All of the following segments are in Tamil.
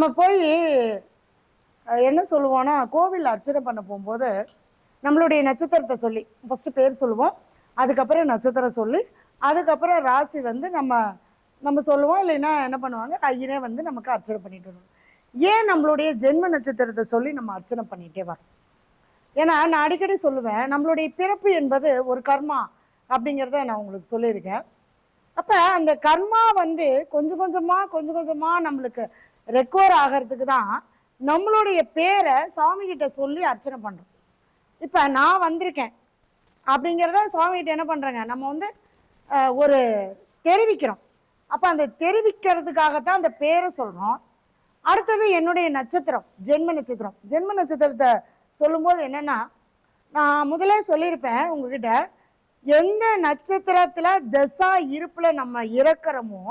நம்ம போய் என்ன சொல்லுவோம்னா கோவில் அர்ச்சனை பண்ண போகும்போது நம்மளுடைய நட்சத்திரத்தை சொல்லி ஃபஸ்ட்டு பேர் சொல்லுவோம். அதுக்கப்புறம் நட்சத்திரம் சொல்லி அதுக்கப்புறம் ராசி வந்து நம்ம நம்ம சொல்லுவோம். இல்லைன்னா என்ன பண்ணுவாங்க? ஐயனே வந்து நமக்கு அர்ச்சனை பண்ணிட்டு வருவாங்க. ஏன் நம்மளுடைய ஜென்ம நட்சத்திரத்தை சொல்லி நம்ம அர்ச்சனை பண்ணிகிட்டே வரோம் ஏன்னா நான் அடிக்கடி சொல்லுவேன் நம்மளுடைய பிறப்பு என்பது ஒரு கர்மா அப்படிங்கிறத நான் உங்களுக்கு சொல்லியிருக்கேன். அப்போ அந்த கர்மா வந்து கொஞ்சம் கொஞ்சமாக கொஞ்சம் கொஞ்சமாக நம்மளுக்கு ரெக்கவர் ஆகிறதுக்கு தான் நம்மளுடைய பேரை சுவாமிகிட்ட சொல்லி அர்ச்சனை பண்ணுறோம் இப்போ நான் வந்திருக்கேன் அப்படிங்கிறத சுவாமிகிட்ட என்ன பண்ணுறேங்க நம்ம வந்து ஒரு தெரிவிக்கிறோம். அப்போ அந்த தெரிவிக்கிறதுக்காகத்தான் அந்த பேரை சொல்கிறோம் அடுத்தது என்னுடைய நட்சத்திரம் ஜென்ம நட்சத்திரம். ஜென்ம நட்சத்திரத்தை சொல்லும்போது என்னென்னா நான் முதலே சொல்லியிருப்பேன் உங்ககிட்ட எந்த நட்சத்திரத்துல திசா இருப்புல நம்ம இறக்குறோமோ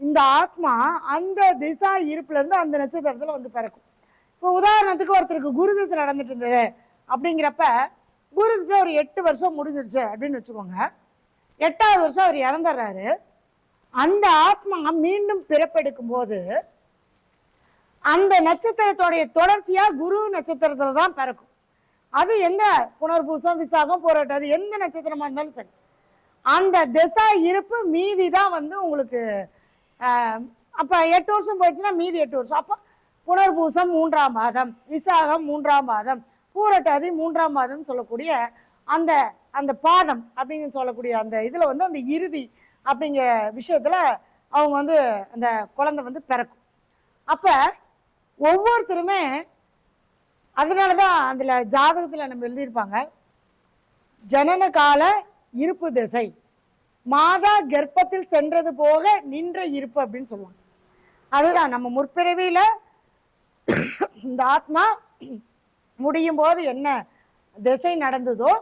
இந்த ஆத்மா அந்த திசா இருப்புல இருந்து அந்த நட்சத்திரத்துல வந்து பிறக்கும். இப்போ உதாரணத்துக்கு ஒருத்தருக்கு குரு திசை நடந்துட்டு இருந்தது அப்படிங்கிறப்ப குரு திசை ஒரு எட்டு வருஷம் முடிஞ்சிடுச்சு அப்படின்னு வச்சுக்கோங்க. எட்டாவது வருஷம் அவர் இறந்துடுறாரு. அந்த ஆத்மா மீண்டும் பிறப்பெடுக்கும் போது அந்த நட்சத்திரத்தோடைய தொடர்ச்சியா குரு நட்சத்திரத்துல தான் பிறக்கும். அது எந்த புனர்பூசம் விசாகம் போராட்டம். அது எந்த நட்சத்திரமா இருந்தாலும் சரி. அந்த திசா இருப்பு மீதி தான் வந்து உங்களுக்கு அப்போ எட்டு வருஷம் போயிடுச்சுன்னா மீதி எட்டு வருஷம். அப்போ புனர்பூசம் மூன்றாம் மாதம் விசாகம் மூன்றாம் மாதம் பூரட்டாதி மூன்றாம் மாதம் சொல்லக்கூடிய அந்த அந்த பாதம் அப்படின்னு சொல்லக்கூடிய அந்த இதில் வந்து அந்த இறுதி அப்படிங்கிற விஷயத்தில் அவங்க வந்து அந்த குழந்தை வந்து பிறக்கும். அப்போ ஒவ்வொருத்தருமே அதனால தான் அதில் ஜாதகத்தில் நம்ம எழுதியிருப்பாங்க ஜனன கால இருப்பு திசை மாதா கர்ப்பத்தில் சென்றது போக நின்ற இருப்பு அப்படின்னு சொல்லுவாங்க. அதுதான் நம்ம முற்பிறவியில் இந்த ஆத்மா முடியும் போது என்ன திசை நடந்ததோ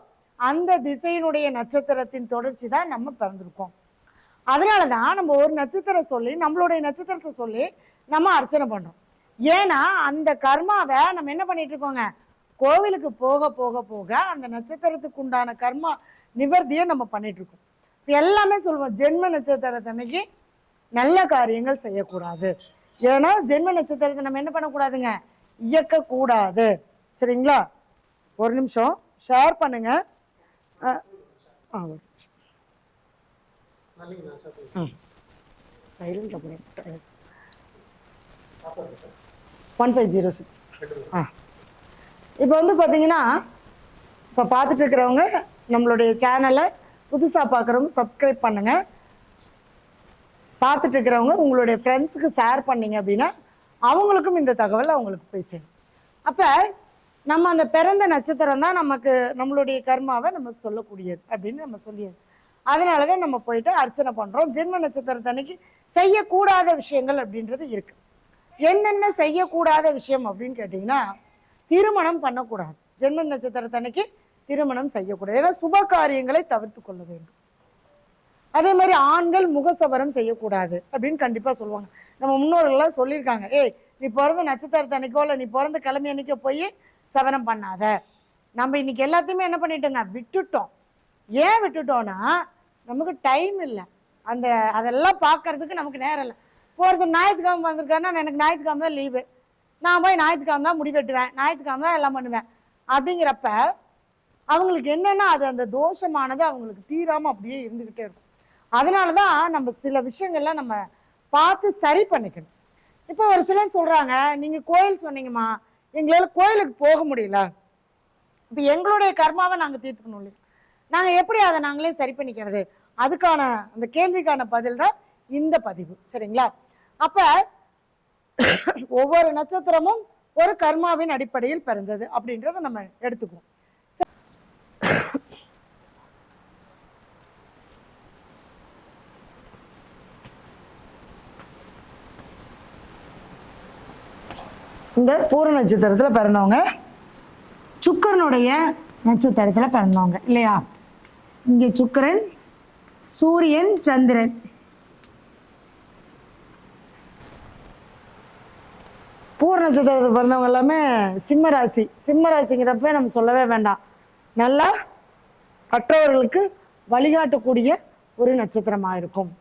அந்த திசையினுடைய நட்சத்திரத்தின் தொடர்ச்சி தான் நம்ம பிறந்திருக்கோம். அதனால தான் நம்ம ஒரு நட்சத்திரம் சொல்லி நம்மளுடைய நட்சத்திரத்தை சொல்லி நம்ம அர்ச்சனை பண்ணுறோம் ஏன்னா அந்த கர்மாவை நம்ம என்ன பண்ணிட்டு இருக்கோங்க கோவிலுக்கு போக போக போக அந்த நட்சத்திரத்துக்கு உண்டான கர்மா நிவர்த்தியை நம்ம பண்ணிட்டு இருக்கோம் இப்ப எல்லாமே சொல்லுவோம் ஜென்ம நட்சத்திரத்தன்னைக்கு நல்ல காரியங்கள் செய்யக்கூடாது. ஏன்னா ஜென்ம நட்சத்திரத்தை நம்ம என்ன பண்ணக்கூடாதுங்க? இயக்கக்கூடாது. சரிங்களா? ஒரு நிமிஷம் ஷேர் பண்ணுங்க. சைலண்ட் பண்ணி ஒன் ஃபைவ் ஜீரோ சிக்ஸ் ஆ. இப்போ வந்து பார்த்தீங்கன்னா இப்போ பார்த்துட்டு இருக்கிறவங்க நம்மளுடைய சேனலை புதுசாக பார்க்குறவங்க சப்ஸ்கிரைப் பண்ணுங்கள் பார்த்துட்டு இருக்கிறவங்க உங்களுடைய ஃப்ரெண்ட்ஸுக்கு ஷேர் பண்ணிங்க அப்படின்னா அவங்களுக்கும் இந்த தகவல் அவங்களுக்கு போய் சேரும். அப்போ நம்ம அந்த பிறந்த நட்சத்திரம் தான் நமக்கு நம்மளுடைய கர்மாவை நமக்கு சொல்லக்கூடியது அப்படின்னு நம்ம சொல்லியாச்சு. அதனால தான் நம்ம போயிட்டு அர்ச்சனை பண்ணுறோம் ஜென்ம நட்சத்திரத்தன்னைக்கு செய்யக்கூடாத விஷயங்கள் அப்படின்றது இருக்குது என்னென்ன செய்யக்கூடாத விஷயம் அப்படின்னு கேட்டிங்கன்னா திருமணம் பண்ணக்கூடாது. ஜென்ம நட்சத்திரத்தன்னைக்கு திருமணம் செய்யக்கூடாது. ஏன்னா சுப காரியங்களை தவிர்த்து கொள்ள வேண்டும். அதே மாதிரி ஆண்கள் முகசவரம் செய்யக்கூடாது அப்படின்னு கண்டிப்பாக சொல்லுவாங்க. நம்ம முன்னோர்கள்லாம் சொல்லியிருக்காங்க. ஏய் நீ பிறந்த நட்சத்திரத்தை அன்னைக்கோ இல்லை நீ பிறந்த கிழமை அன்னைக்கோ போய் சவரம் பண்ணாத. நம்ம இன்னைக்கு எல்லாத்தையுமே என்ன பண்ணிட்டோங்க? விட்டுட்டோம். ஏன் விட்டுட்டோம்னா நமக்கு டைம் இல்லை. அந்த அதெல்லாம் பார்க்கறதுக்கு நமக்கு நேரம் இல்லை. ஒருத்தர் ஞாயிற்றுக்கிழமை வந்திருக்காருன்னா எனக்கு ஞாயிற்றுக்கிழமை தான் லீவு நான் போய் ஞாயிற்றுக்கிழமை தான் முடி வெட்டுவேன் ஞாயிற்றுக்கிழமை தான் எல்லாம் பண்ணுவேன். அப்படிங்கிறப்ப அவங்களுக்கு என்னென்னா அது அந்த தோஷமானது அவங்களுக்கு தீராமல் அப்படியே இருந்துக்கிட்டே இருக்கும். அதனால தான் நம்ம சில விஷயங்கள்லாம் நம்ம பார்த்து சரி பண்ணிக்கணும். இப்போ ஒரு சிலர் சொல்கிறாங்க நீங்கள் கோயில் சொன்னீங்கம்மா எங்களால் கோயிலுக்கு போக முடியல. இப்போ எங்களுடைய கர்மாவை நாங்கள் தீர்த்துக்கணும் இல்லையா? நாங்கள் எப்படி அதை நாங்களே சரி பண்ணிக்கிறது? அதுக்கான அந்த கேள்விக்கான பதில் தான் இந்த பதிவு. சரிங்களா? அப்ப ஒவ்வொரு நட்சத்திரமும் ஒரு கர்மாவின் அடிப்படையில் பிறந்தது அப்படின்றத நம்ம எடுத்துக்குவோம். இந்த பூர நட்சத்திரத்தில் பிறந்தவங்க சுக்கரனுடைய நட்சத்திரத்தில் பிறந்தவங்க இல்லையா? இங்கே சுக்கிரன் சூரியன் சந்திரன். பூர நட்சத்திரத்தில் பிறந்தவங்க எல்லாமே சிம்ம ராசி. சிம்ம ராசிங்கிறப்ப நம்ம சொல்லவே வேண்டாம். நல்லா மற்றவர்களுக்கு வழிகாட்டக்கூடிய ஒரு நட்சத்திரமாக இருக்கும்.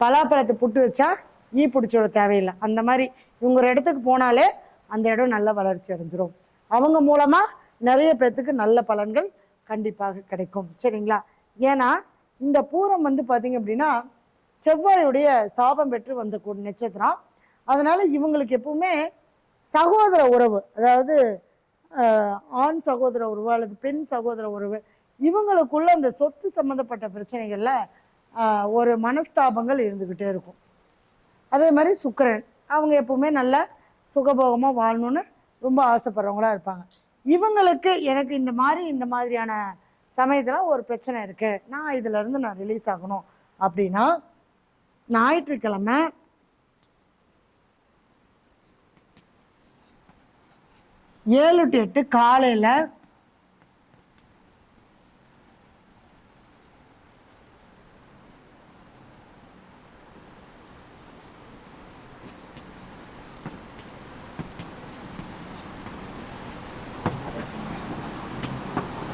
பலாப்பழத்தை புட்டு வச்சா ஈ பிடிச்சோட தேவையில்லை. அந்த மாதிரி இவங்க ஒரு இடத்துக்கு போனாலே அந்த இடம் நல்ல வளர்ச்சி அடைஞ்சிரும். அவங்க மூலமாக நிறைய பேர்த்துக்கு நல்ல பலன்கள் கண்டிப்பாக கிடைக்கும். சரிங்களா? ஏன்னா இந்த பூரம் வந்து பார்த்தீங்க அப்படின்னா செவ்வாயுடைய சாபம் பெற்று வந்த கூ- நட்சத்திரம். அதனால் இவங்களுக்கு எப்பவுமே சகோதர உறவு அதாவது ஆண் சகோதர உறவு அல்லது பெண் சகோதர உறவு இவங்களுக்குள்ள அந்த சொத்து சம்மந்தப்பட்ட பிரச்சனைகளில் ஒரு மனஸ்தாபங்கள் இருந்துக்கிட்டே இருக்கும். அதே மாதிரி சுக்கரன் அவங்க எப்பவுமே நல்ல சுகபோகமாக வாழணும்னு ரொம்ப ஆசைப்படுறவங்களா இருப்பாங்க. இவங்களுக்கு எனக்கு இந்த மாதிரி இந்த மாதிரியான சமயத்தில் ஒரு பிரச்சனை இருக்குது நான் இதுலேருந்து நான் ரிலீஸ் ஆகணும். அப்படின்னா ஞாயிற்றுக்கிழமை ஏழு டு எட்டு காலையில்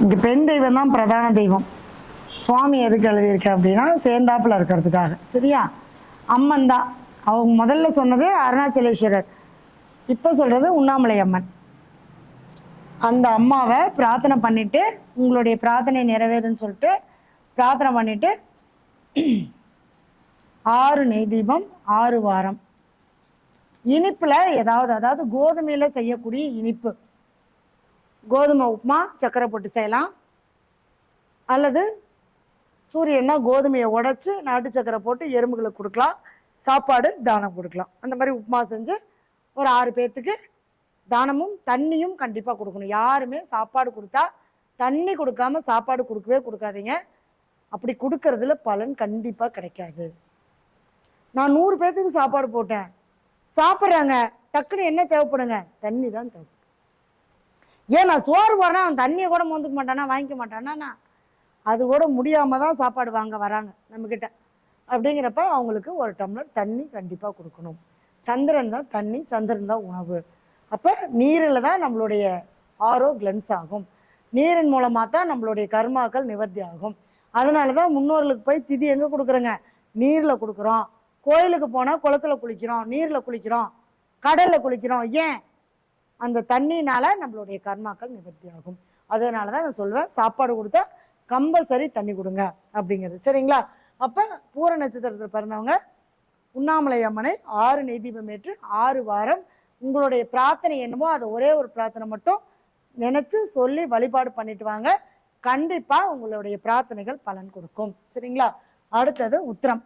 இங்கே பெண் தெய்வம் தான் பிரதான தெய்வம். சுவாமி எதுக்கு எழுதியிருக்க அப்படின்னா சேர்ந்தாப்பில் இருக்கிறதுக்காக. சரியா? அம்மன் தான். அவங்க முதல்ல சொன்னது அருணாச்சலேஸ்வரர். இப்போ சொல்கிறது உண்ணாமலை அம்மன். அந்த அம்மாவை பிரார்த்தனை பண்ணிட்டு உங்களுடைய பிரார்த்தனை நிறைவேறுன்னு சொல்லிட்டு பிரார்த்தனை பண்ணிட்டு ஆறு நெய் தீபம் ஆறு வாரம். இனிப்பில் ஏதாவது அதாவது கோதுமையில் செய்யக்கூடிய இனிப்பு. கோதுமை உப்புமா சக்கரை போட்டு செய்யலாம். அல்லது சூரியன்னா கோதுமையை உடச்சி நாட்டு சக்கரை போட்டு எறும்புகளுக்கு கொடுக்கலாம். சாப்பாடு தானம் கொடுக்கலாம். அந்த மாதிரி உப்புமா செஞ்சு ஒரு ஆறு பேர்த்துக்கு தானமும் தண்ணியும் கண்டிப்பாக கொடுக்கணும். யாருமே சாப்பாடு கொடுத்தா தண்ணி கொடுக்காம சாப்பாடு கொடுக்கவே கொடுக்காதீங்க. அப்படி கொடுக்கறதுல பலன் கண்டிப்பாக கிடைக்காது. நான் நூறு பேர்த்துக்கு சாப்பாடு போட்டேன். சாப்பிட்றாங்க. டக்குன்னு என்ன தேவைப்படுங்க? தண்ணி தான் தேவை. ஏன் நான் சோறு போடுறேன் அவன் தண்ணியை கூட மோந்துக்க மாட்டானா வாங்கிக்க மாட்டானா அது கூட முடியாமல் தான் சாப்பாடு வாங்க வராங்க நம்மக்கிட்ட அப்படிங்கிறப்ப அவங்களுக்கு ஒரு டம்ளர் தண்ணி கண்டிப்பாக கொடுக்கணும். சந்திரன் தான் தண்ணி சந்திரன் தான் உணவு. அப்போ நீரில் தான் நம்மளுடைய ஆரோ கிளென்ஸ் ஆகும். நீரின் மூலமாக தான் நம்மளுடைய கர்மாக்கள் நிவர்த்தி ஆகும். அதனால தான் முன்னோர்களுக்கு போய் திதி எங்கே கொடுக்குறோங்க? நீரில் கொடுக்குறோம். கோயிலுக்கு போனால் குளத்துல குளிக்கிறோம் நீரில் குளிக்கிறோம் கடலில் குளிக்கிறோம். ஏன்? அந்த தண்ணினால் நம்மளுடைய கர்மாக்கள் நிவர்த்தி ஆகும். அதனால தான் நான் சொல்லுவேன் சாப்பாடு கொடுத்தா கம்பல்சரி தண்ணி கொடுங்க அப்படிங்கிறது. சரிங்களா? அப்போ பூர நட்சத்திரத்தில் பிறந்தவங்க உண்ணாமலை அம்மனை ஆறு நெய் தீபம் ஏற்று ஆறு வாரம் உங்களுடைய பிரார்த்தனை என்னமோ அதை ஒரே ஒரு பிரார்த்தனை மட்டும் நினைச்சு சொல்லி வழிபாடு பண்ணிட்டு வாங்க. கண்டிப்பா உங்களுடைய பிரார்த்தனைகள் பலன் கொடுக்கும். சரிங்களா? அடுத்தது உத்திரம்.